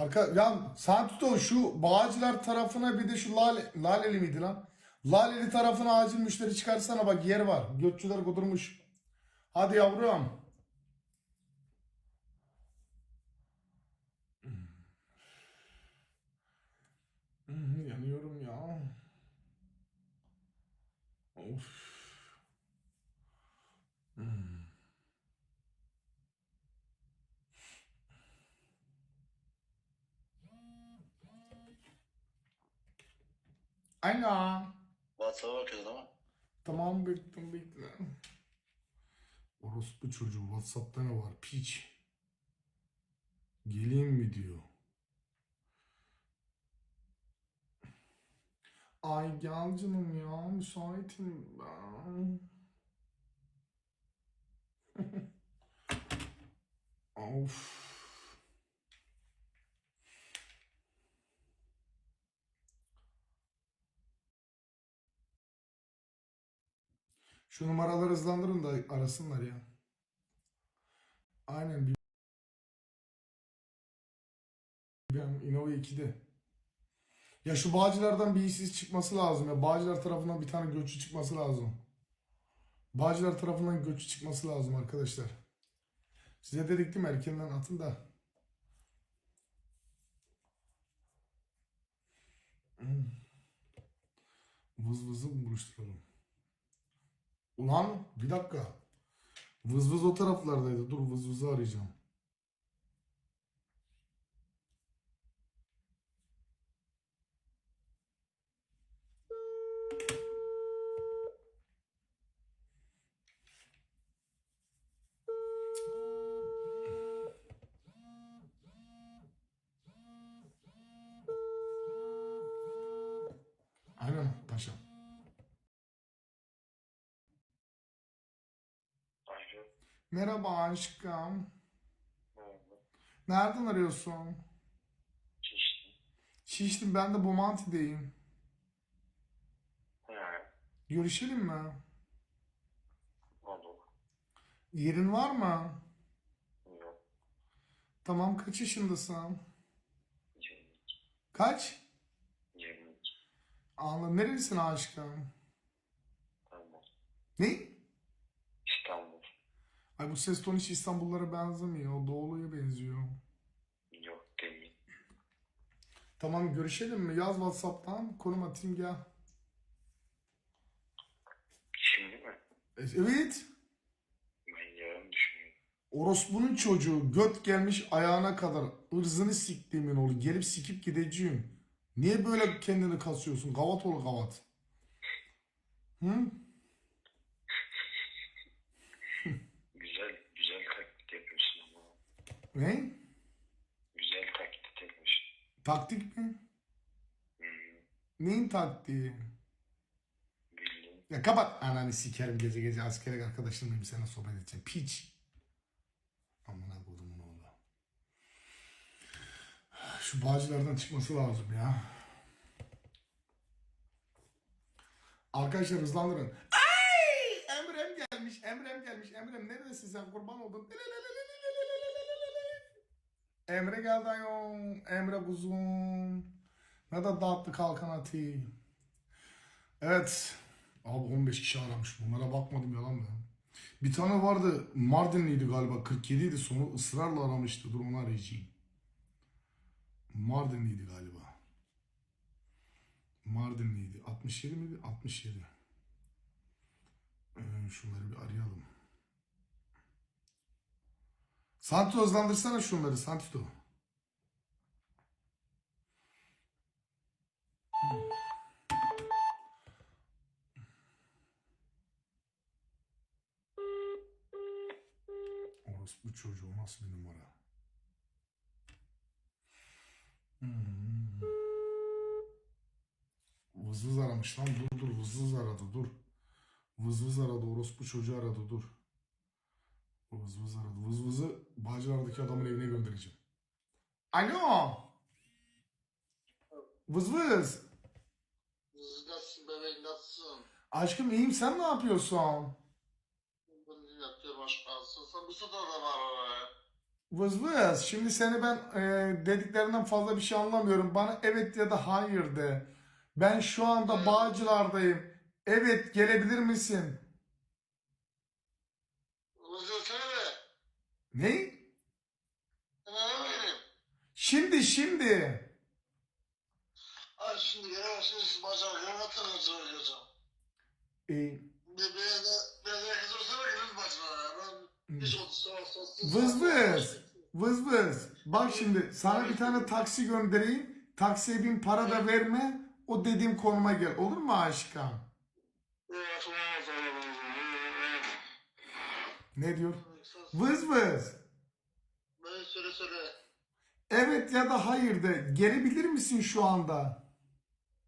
Arka ya Santuto şu Bağcılar tarafına bir de şu Lale, Laleli miydi lan? Laleli tarafına acil müşteri çıkarsana bak yer var. Götçüler kudurmuş. Hadi yavrum. Hmm, Yanıyorum ya. Of. Hmm. Alo. WhatsApp'a bakıyoruz ama. Tamam bekle bekle. Orospu çocuğu Whatsapp'ta ne var? Piç. Geleyim mi diyor. Ay gel canım ya müsaitim ben. of. Şu numaraları hızlandırın da arasınlar ya. Aynen. bir- Ben Innova 2'de. Ya şu Bağcılar'dan bir işsiz çıkması lazım ya. Bağcılar tarafından bir tane göçü çıkması lazım. Bağcılar tarafından göçü çıkması lazım arkadaşlar. Size dedik değil mi erkenden atın da. Hmm. Vız vızı buluşturalım? Ulan bir dakika. Vız vız o taraflardaydı. Dur vız vızı arayacağım. Merhaba aşkım. Merhaba. Nereden arıyorsun? Çeşitli. Şişli ben de Bomonti'deyim. He. Görüşelim mi? Olur. Yerin var mı? Yok. Tamam kaç yaşındasın? 22. Kaç? 22. Anladım. Nerelisin aşkım? Tamam. Ne? Ay bu ses tonu hiç İstanbullara benzemiyor. Doğulu'ya benziyor. Yok değil. Tamam görüşelim mi? Yaz Whatsapp'tan. Konum atayım gel. Şimdi mi? E, Evet. Ben yarın düşünüyorum. Orospu'nun çocuğu göt gelmiş ayağına kadar ırzını siktiğimin oğlu gelip sikip gideceğim. Niye böyle kendini kasıyorsun? Gavat ol gavat. Hı? Güzel, güzel taklit yapıyorsun ama. Ne? Güzel taklit yapıyorsun. Taktik mi? Hmm. Neyin taktiği? Bildim. Ya kapat ananı sikerim gece gece askere arkadaşlarımla sana sohbet edeceğim. Piç. Amına kodumun oğlu. Şu bağcılardan çıkması lazım ya. Arkadaşlar hızlandırın. Ay! Emrem gelmiş, Emrem gelmiş. Emrem neredesin sen kurban oldum. Emre geldi ayol. Emre kuzum. Ne de dağıttı kalkan atı. Evet. Abi 15 kişi aramış. Bunlara bakmadım yalan ben. Bir tane vardı Mardinliydi galiba 47 idi sonu ısrarla aramıştı. Dur onu arayacağım. Mardinliydi galiba. Mardinliydi. 67 miydi? 67. Ee, şunları bir arayalım. Santo hızlandırsana şunları Santo. Orospu çocuğu nasıl bir numara? Hmm. Vız vız aramış lan dur dur vız vız aradı dur. Vız vız aradı orospu çocuğu aradı dur. Vız vız aradı. Vız vızı Bağcılar'daki adamın evine göndereceğim. Alo. Vız vız. Nasılsın bebeğim nasılsın? Aşkım iyiyim sen ne yapıyorsun? Ben yatıyorum aşk olsun. Sen bu sırada da var oraya. Vız vız. Şimdi seni ben e, dediklerinden fazla bir şey anlamıyorum. Bana evet ya da hayır de. Ben şu anda Bağcılar'dayım. Evet gelebilir misin? Uzun be. Ne? Şimdi şimdi. Ay şimdi bacağım. Yine atılır hocam. E, Bir biraz da biraz da kız olsa da gelir bacıma ya. Ben hiç oldu sağ olsun. Vız vız. Vız vız. Bak şimdi sana bir tane taksi göndereyim. Taksiye bin para da verme. O dediğim konuma gel. Olur mu aşkım? Ne diyor? Vız vız. Ben söyle söyle. Evet ya da hayır de. Gelebilir misin şu anda?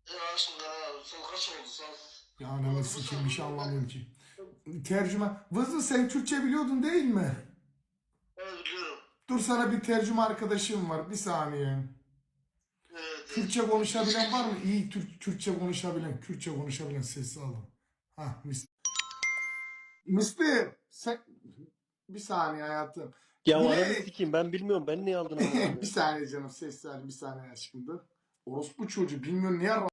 Ya aşkım ya. Son kaç oldu sen? Ya ananı sikeyim bir şey anlamıyorum ki. Tercüme. Vız vız sen Türkçe biliyordun değil mi? Evet biliyorum. Dur sana bir tercüme arkadaşım var. Bir saniye. Evet. Türkçe konuşabilen var mı? İyi Türk, Türkçe konuşabilen, Kürtçe konuşabilen sesi aldım. Ha, mis. Misli, sen... Bir saniye hayatım. Ya Bu ne? ananı sikeyim ben bilmiyorum. Ben niye aldım onu? bir saniye canım, sessiz hal, bir saniye aşkım dur. Orospu çocuğu, bilmiyorum niye ara-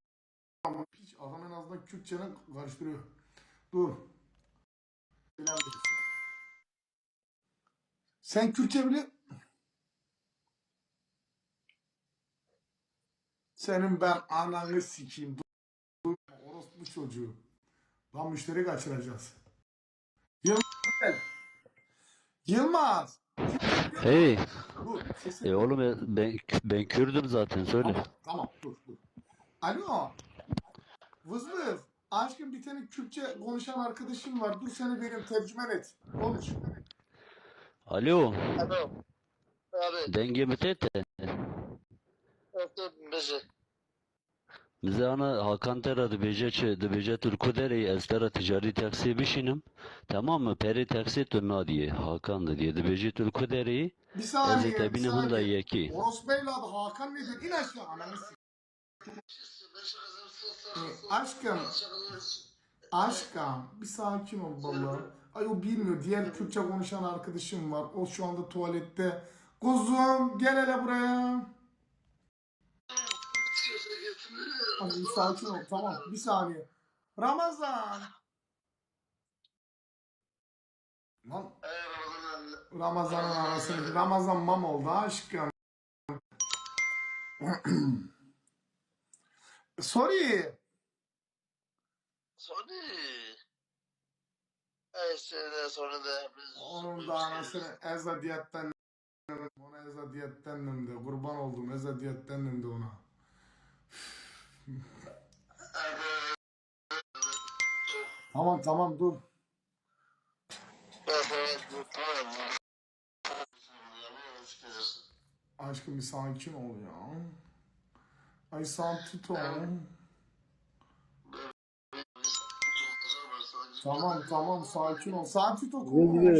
ama adam en azından Kürtçe'ne karıştırıyor. Dur. Bilen birisi. Sen Kürtçe biliyor Senin ben ananı sikeyim. Dur. dur. Orospu çocuğu. Lan müşteri kaçıracağız. Gel. Yılmaz. Hey, Dur. E oğlum ya ben ben Kürdüm zaten söyle. Tamam, tamam dur dur. Alo. Vız vız. Aşkım bir tane Kürtçe konuşan arkadaşım var. Dur seni vereyim tercüman et. Konuş. Alo, Alo. Abi. denge mitete. Öptüm bizi. Bize ana Hakan Tera de Beceçe de Bece Türkü dereyi estera ticari taksiye bişinim. Tamam mı? Peri taksi tönna diye. Hakan da diye de Bece Türkü dereyi. Bir saniye. Ezek Bir ebine hunda saniye. yeki. Orospu evladı Hakan ne diyor? İn aşağı. Ananı s- aşkım. Aşkım. Bir sakin ol baba. Ay o bilmiyor. Diğer Kürtçe konuşan arkadaşım var. O şu anda tuvalette. Kuzum gel hele buraya. Ay bir sakin ol. Tamam. Bir saniye. Ramazan. Lan Ramazan'ın arasını Ramazan mam oldu aşkım. Sorry. Ay sene sonra da biz... Onun da anasını ezadiyetten ona ezadiyetten de kurban oldum ezadiyetten de ona. Tamam tamam dur. Aşkım bir sakin ol ya. Ay santito. Tamam tamam sakin ol. Santito konuş.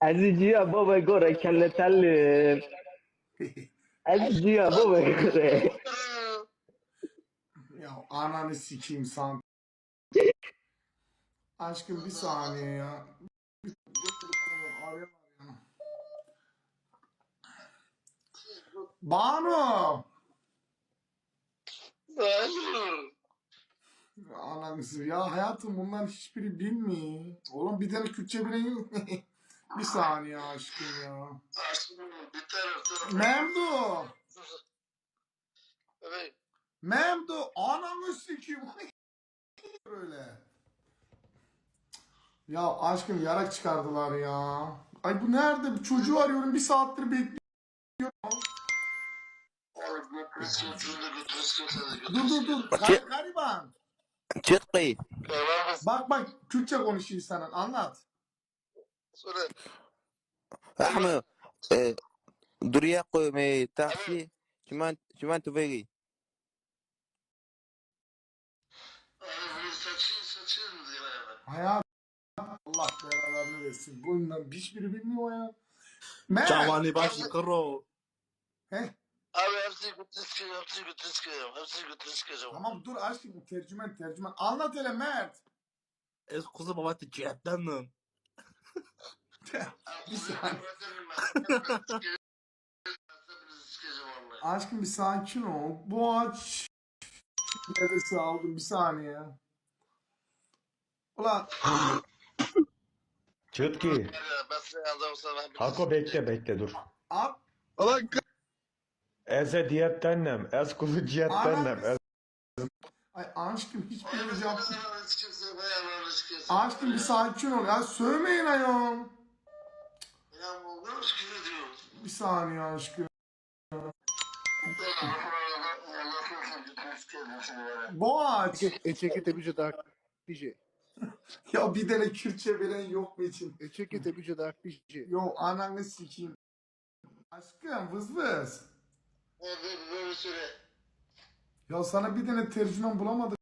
Azici ya baba gore kelle tellim. Azici ya baba gore. Ya ananı sikeyim san. Aşkım bir saniye ya. Bir- ya. Banu. Ananızı ya hayatım bunlar hiçbiri bilmiyor. Oğlum bir tane Kürtçe bilen yok. bir saniye aşkım ya. Memdu. Evet. Memdu ananı sikim. Böyle. Ya aşkım yarak çıkardılar ya. Ay bu nerede? Çocuğu arıyorum bir saattir bekliyorum. dur dur dur. Bak, Gar- gariban. Bak bak Kürtçe konuş insanın anlat. Ahmet. E, Duruya koymayı taksi. Kiman, kiman tüfeği. saçıyorsunuz ya beraber. Hayat. Allah beraberine versin. Bundan hiçbiri bilmiyor ya. Mer. Cavani başı kro. He? Abi hepsini götürü sıkıyorum, hepsini götürü sıkıyorum, hepsini götürü sıkıyorum. Tamam dur aşkım tercümen tercümen. Anlat hele Mert. Es kuzu baba te cihetten lan. bir saniye. aşkım bir sakin ol. Bu aç. Nefesi aldım bir saniye. Ulan Çıtki. Hako bekle bekle dur. ab Eze diyettennem. Ez kulu diyettennem. Ez... ay aşkım hiçbiriniz Ben yaptı. yanlarını sikeyim, ben yanlarını sikeyim. Aşkım bir sakin ol ya. Sövmeyin ayol. Bir saniye aşkım. Boğaç. Eçekete bücü dak biji. Ya bir tane Kürtçe veren yok mu için? Eçekete bücü dak biji. Yo ananı sikeyim. Aşkım vız vız. Böyle söyle. Ya sana bir tane tercüman bulamadık.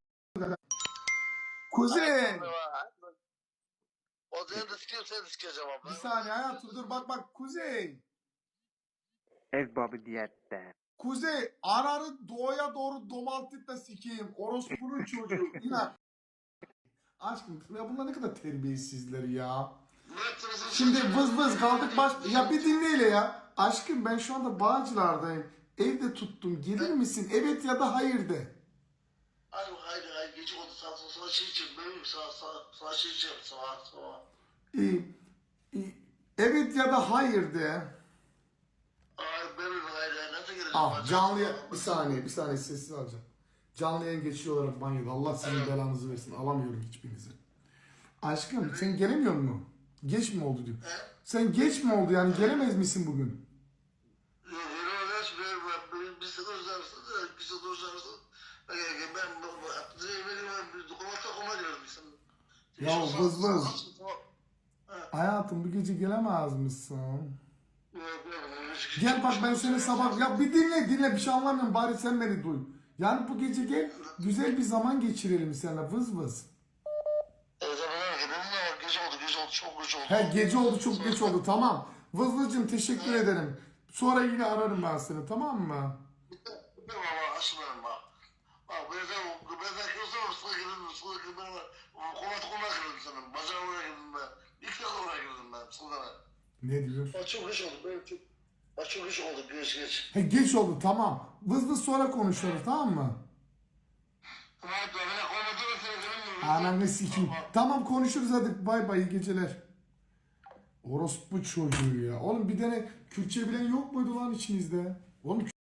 Kuzey. O zaman da sikeyim seni de sikeceğim abla. Bir saniye hayatım dur bak bak Kuzey. Ez babı diyette. Kuzey ararı doğuya doğru domaltıp da sikeyim. Orospu'nun çocuğu. Yine. Aşkım ya bunlar ne kadar terbiyesizler ya. Şimdi vız vız kaldık baş... Ya bir dinleyle ya. Aşkım ben şu anda Bağcılar'dayım. Evde tuttum. Gelir misin? Evet ya da hayır de. Hayır hayır hayır gece oldu sağ sağ sağ şey için benim sağ sağ sağ şey sağ sağ. Ee, e, evet ya da hayır de. Ay benim hayır hayır nasıl gireceğim? Ah canlı ya- bir saniye bir saniye sessiz alacağım. Canlı yayın geçiyorlar banyoda. Allah sizin belanızı versin. Alamıyorum hiçbirinizi. Aşkım sen gelemiyor mu? Geç mi oldu diyor. Sen geç mi oldu yani gelemez misin bugün? Ya vız. Hayatım bu gece gelemez misin? Gel bak ben seni sabah... Ya bir dinle dinle bir şey anlamıyorum bari sen beni duy. Yani bu gece gel güzel bir zaman geçirelim seninle vız vız. E zaman gidelim ya gece oldu gece oldu çok gece oldu. He gece oldu çok geç oldu tamam. Vız vızcım teşekkür ederim. Sonra yine ararım ben seni tamam mı? Ne diyor? Çok geç oldu ben çok. Bak çok geç oldu geç geç. He geç oldu tamam. Vız vız sonra konuşuruz tamam mı? Ananı sikeyim. Tamam konuşuruz hadi bay bay iyi geceler. Orospu çocuğu ya. Oğlum bir tane Kürtçe bilen yok muydu lan içinizde? Oğlum